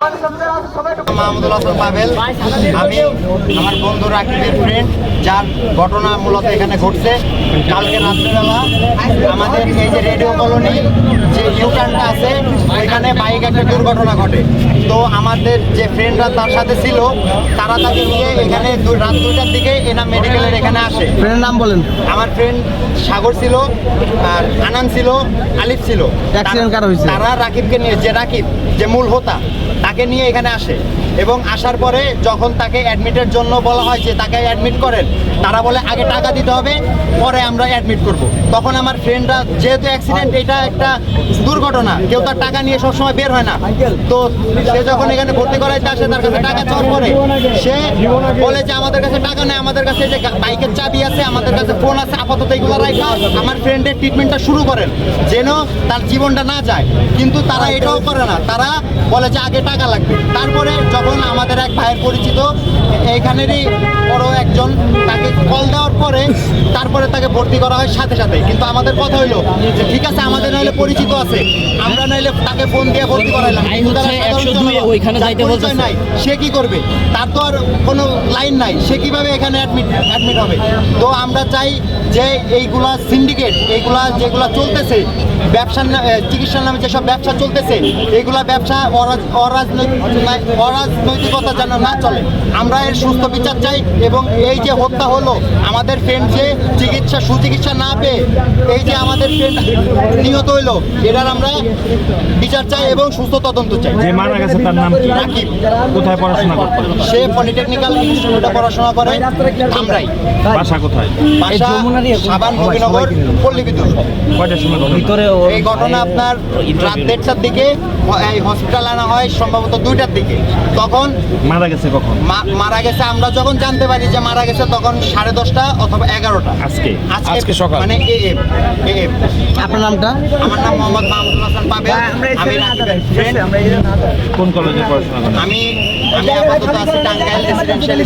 মাহমুদুল হাসান পাবেল আমি আমার বন্ধু রাকিবের ফ্রেন্ড যার ঘটনা মূলত এখানে ঘটছে। কালকে রাত্রিবেলা আমাদের এই যে রেডিও কলোনি যে ইউটার্নটা আছে ওইখানে বাইক একটা দুর্ঘটনা ঘটে। তো আমাদের যে ফ্রেন্ডরা তার সাথে ছিল তারা তাকে নিয়ে এখানে রাত দুইটার দিকে এনা মেডিকেলের এখানে আসে। ফ্রেন্ডের নাম বলেন। আমার ফ্রেন্ড সাগর ছিল আর আনান ছিল আলিফ ছিল? তারা রাকিবকে নিয়ে যে রাকিব যে মূল হোতা তাকে নিয়ে এখানে আসে। এবং আসার পরে যখন তাকে অ্যাডমিটের জন্য বলা হয় যে তাকে অ্যাডমিট করেন, তারা বলে আগে টাকা দিতে হবে, পরে আমরা অ্যাডমিট করব। তখন আমার ফ্রেন্ডরা যেহেতু অ্যাক্সিডেন্ট এটা একটা দুর্ঘটনা, কেউ তার টাকা নিয়ে সবসময় বের হয় না। তো সে যখন এখানে ভর্তি করাইতে আসে, তার কাছে টাকা চাওয়ার পরে সে বলে যে আমাদের কাছে টাকা নেই, আমাদের কাছে যে বাইকের চাবি আছে, আমাদের কাছে আছে আপাতত এগুলো রাখা আমার ফ্রেন্ডের ট্রিটমেন্টটা শুরু করেন যেন তার জীবনটা না যায়। কিন্তু তারা এটাও করে না। তারা বলে যে আগে টাকা লাগবে। তারপরে যখন আমাদের এক ভাইয়ের পরিচিত এইখানেরই বড় একজন কল দেওয়ার পরে তারপরে তাকে ভর্তি করা হয় সাথে সাথে। কিন্তু আমাদের কথা হইল যে ঠিক আছে আমাদের নইলে পরিচিত আছে। আমরা নইলে তাকে ফোন দিয়ে ভর্তি করাইলাম। আইন কিন্তু তারা হচ্ছে সাধারণ 102 জনগণ, ওইখানে যাইতে পরিচয় নাই সে কি করবে? তার তো আর কোনো লাইন নাই। সে কীভাবে এখানে অ্যাডমিট অ্যাডমিট হবে? তো আমরা চাই যে এইগুলা সিন্ডিকেট এইগুলা যেগুলা চলতেছে ব্যবসার চিকিৎসার নামে যেসব ব্যবসা চলতেছে এইগুলা ব্যবসা অরাজ- অরাজনৈতিক অরাজনৈতিকতা যেন না চলে আমরা এর সুস্থ বিচার চাই এবং এই যে হত্যা হলো আমাদের ফ্রেন্ড যে চিকিৎসা সুচিকিৎসা না পেয়ে এই যে আমাদের ফ্রেন্ড নিহত হইল এটার আমরা বিচার চাই এবং সুস্থ তদন্ত চাই। যে মারা গেছে তার নাম কি? রাকিব। কোথায় পড়াশোনা করতে? সে পলিটেকনিক্যাল ইনস্টিটিউটে পড়াশোনা করে আমরাই বাসা কোথায়? বাসা সাবান নবীনগর পল্লী বিদ্যুৎ কয়টার সময় ঘটনা? ভিতরে এই ঘটনা আপনার রাত দেড়টার দিকে এই হসপিটাল আনা হয় সম্ভবত দুইটার দিকে। তখন মারা গেছে কখন? মারা গেছে আমরা যখন জানতে পারি যে মারা গেছে তখন সাড়ে দশটা অথবা এগারোটা। আজকে? আজকে সকাল? মানে এ এম এ এম আপনার নামটা? আমার নাম মোহাম্মদ মাহমুদুল হাসান পাবে আমি রাকিবের কোন কলেজে পড়াশোনা আমি আমি আপাতত আছি টাঙ্গাইল রেসিডেন্সিয়াল